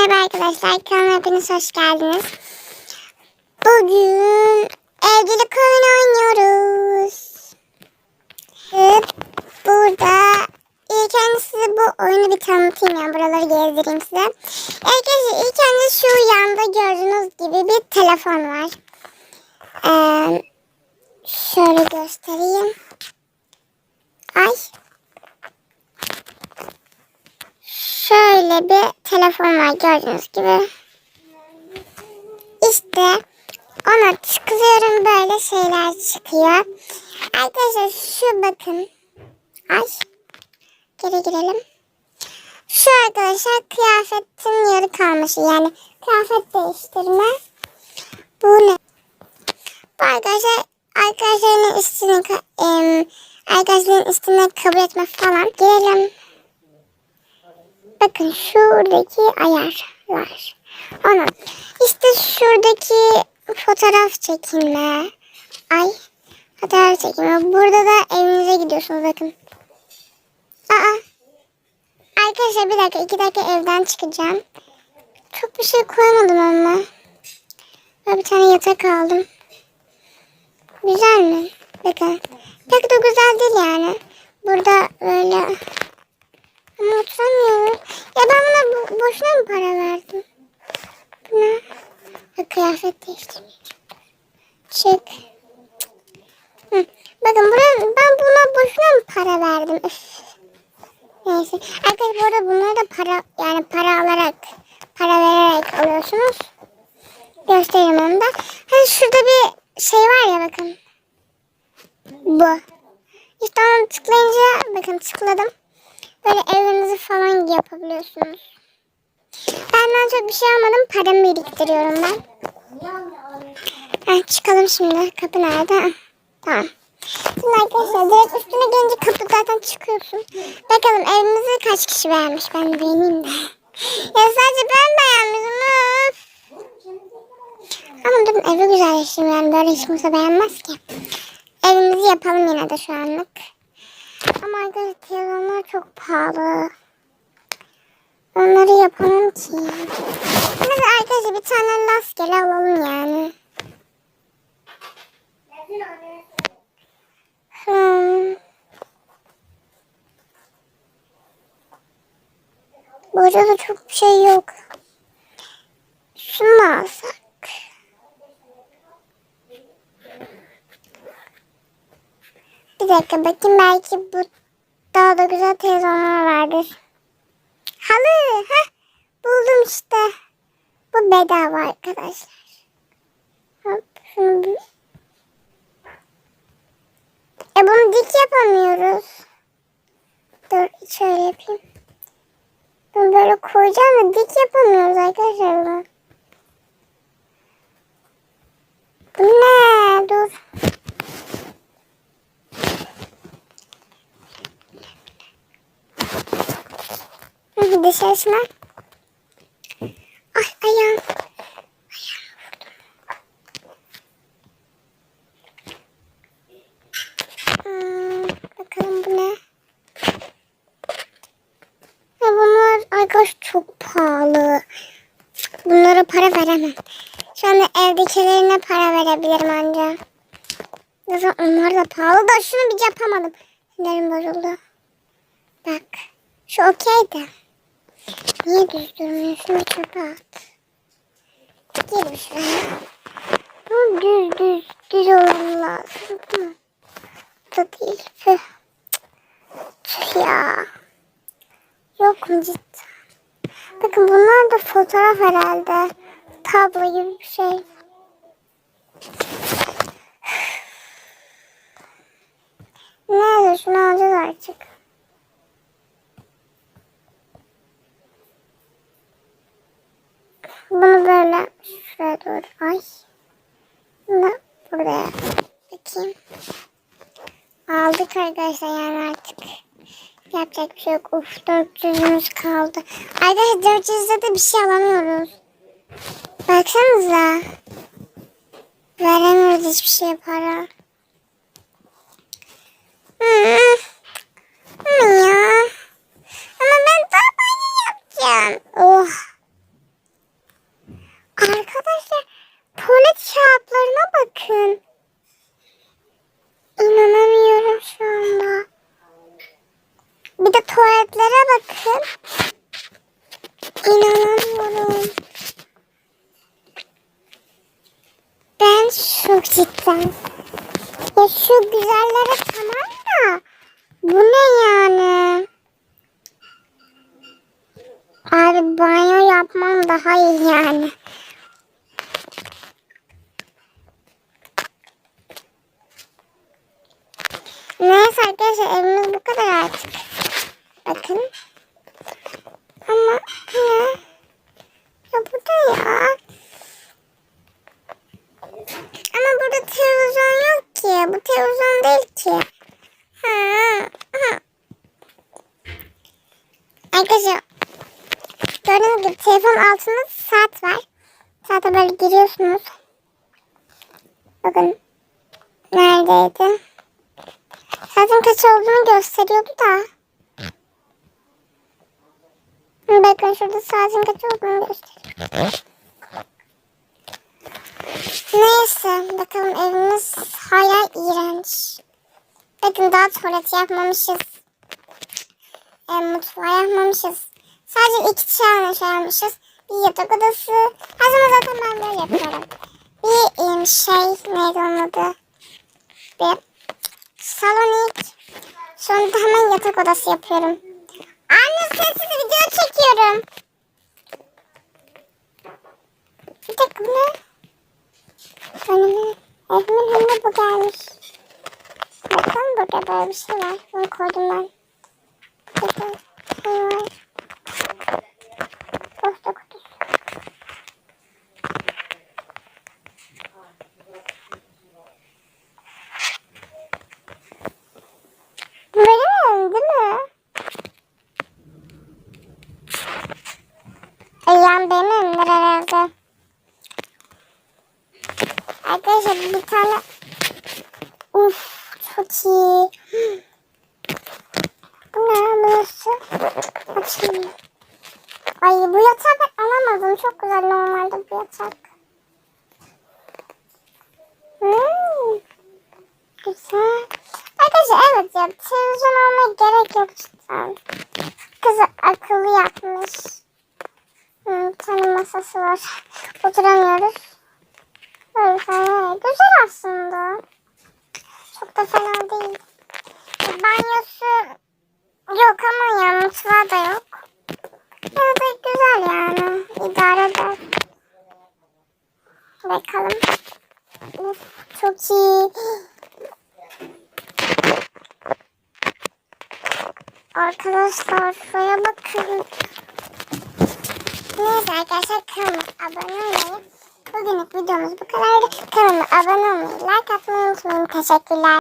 Merhaba arkadaşlar, kanalıma hepiniz hoş geldiniz. Bugün evcilik oyunu oynuyoruz. Burada ilk önce size bu oyunu bir tanıtayım yani buraları gezdireyim size. Arkadaşlar ilk önce şu yanda gördüğünüz gibi bir telefon var. Ee, şöyle göstereyim. Ay. Şöyle bir telefon var gördüğünüz gibi. İşte ona tıklıyorum böyle şeyler çıkıyor. Arkadaşlar şu bakın. Ay. Geri girelim. Şu arkadaşlar kıyafetin yarı kalmışı yani kıyafet değiştirme. Bu ne? Bu arkadaşlar arkadaşların üstüne arkadaşların üstüne kabul etme falan. Girelim. Bakın şuradaki ayarlar. Onun. İşte şuradaki fotoğraf çekilme. Ay. Fotoğraf çekilme. Burada da evinize gidiyorsunuz bakın. Aa. Arkadaşlar bir dakika iki dakika evden çıkacağım. Çok bir şey koymadım ama. Böyle bir tane yatak aldım. Güzel mi? Bakın. Pek de güzel değil yani. Burada böyle ama oturamıyorum. Ya ben buna bo- boşuna mı para verdim? Buna Ha, kıyafet değiştirmeyeceğim. Çık. Hı. Bakın buraya, ben buna boşuna mı para verdim? Neyse. Arkadaşlar bu arada bunları da para yani para alarak para vererek alıyorsunuz. Göstereyim onu da. Hani şurada bir şey var ya bakın. Bu. İşte onu tıklayınca bakın tıkladım. Böyle evinizi falan yapabiliyorsunuz. Benden çok bir şey almadım. Paramı biriktiriyorum ben. Heh, çıkalım şimdi. Kapı nerede? Tamam. Şimdi arkadaşlar direkt üstüne gelince kapı zaten çıkıyorsun. Bakalım evimizi kaç kişi beğenmiş. Ben beğeneyim de. Ya sadece ben beğenmedim. Ama durun evi güzelleştireyim yani böyle hiç kimse beğenmez ki. Evimizi yapalım yine de şu anlık. Ama arkadaşlar telefonlar çok pahalı. Onları yapamam ki. Neyse arkadaşlar bir tane rastgele alalım yani. Hmm. Burada da çok bir şey yok. Şunu alsak? Bir dakika bakayım belki bu daha da güzel telefonlar vardır. Halı. Heh, buldum işte. Bu bedava arkadaşlar. Hop şunu bir... E bunu dik yapamıyoruz. Dur şöyle yapayım. Bunu böyle koyacağım da dik yapamıyoruz arkadaşlar. Bu ne? Dur. Hı, Dışarısına. Ay ayağım. Hmm, bakalım bu ne? Bunlar arkadaş çok pahalı. Bunlara para veremem. Şu anda evdekilerine para verebilirim anca. Zaten onlar da pahalı da şunu bir yapamadım. Sinirim bozuldu. Bak. Şu okey de. Niye düz durmuyor? Şunu çöpe. Gelin şuraya. Düz düz düz olması lazım. Hı. Da değil. Tüh. Ya. Yok mu cidden? Bakın bunlar da fotoğraf herhalde. Tablo gibi bir şey. Nerede? Şunu alacağız artık. Bunu böyle şuraya doğru ay. Bunu buraya bakayım. Aldık arkadaşlar yani artık. Yapacak bir şey yok. Uf 400'ümüz kaldı. Arkadaşlar 400'de de bir şey alamıyoruz. Baksanıza. Veremiyoruz hiçbir şey para. Hmm. Hmm ya. Ama ben daha banyo yapacağım. Oh. Arkadaşlar tuvalet kağıtlarına bakın. İnanamıyorum şu anda. Bir de tuvaletlere bakın. İnanamıyorum. Ben şok cidden. Ya şu güzellere tamam da bu ne yani? Abi banyo yapmam daha iyi yani. Neyse arkadaşlar evimiz bu kadar artık. Bakın. Ama ya. Ya bu da ya. Ama burada televizyon yok ki. Bu televizyon değil ki. Ha, ha. Arkadaşlar gördüğünüz gibi telefon altında saat var. Saate böyle giriyorsunuz. Bakın neredeydi? Saatin kaç olduğunu gösteriyordu da. Bakın şurada saatin kaç olduğunu gösteriyor. Neyse bakalım evimiz hala iğrenç. Bakın daha tuvalet yapmamışız. E, mutfağı yapmamışız. Sadece iki tane şey yapmışız. Bir yatak odası. Her zaman zaten ben böyle yapıyorum. Bir şey neydi onun adı? Bir salonik. Sonra da hemen yatak odası yapıyorum. Anne sessiz video çekiyorum. Bir dakika bu ne? Evimin bu gelmiş. Bakın burada böyle bir şey var. Bunu koydum ben. Burada şey var. Posta kutusu. Böyle mi? Değil mi? Eyyam benim herhalde. Arkadaşlar bir tane Uf çok iyi. Bu ne burası? Açayım. Ay bu yatağı ben alamadım. Çok güzel normalde bu yatak. Hmm, güzel. Arkadaşlar evet ya televizyon almaya gerek yok cidden. Kızı akıllı yapmış. Hmm, bir tane masası var. Oturamıyoruz. Böyle falan. Güzel aslında. Çok da fena değil. Banyosu yok ama ya mutfağı da yok. Yine de güzel yani. İdare eder. Bakalım. Uf, çok iyi. Arkadaşlar şuraya bakın. Neyse arkadaşlar kanalıma abone olmayı. Bugünlük videomuz bu kadardı. Kanalıma abone olmayı, like atmayı unutmayın. Teşekkürler.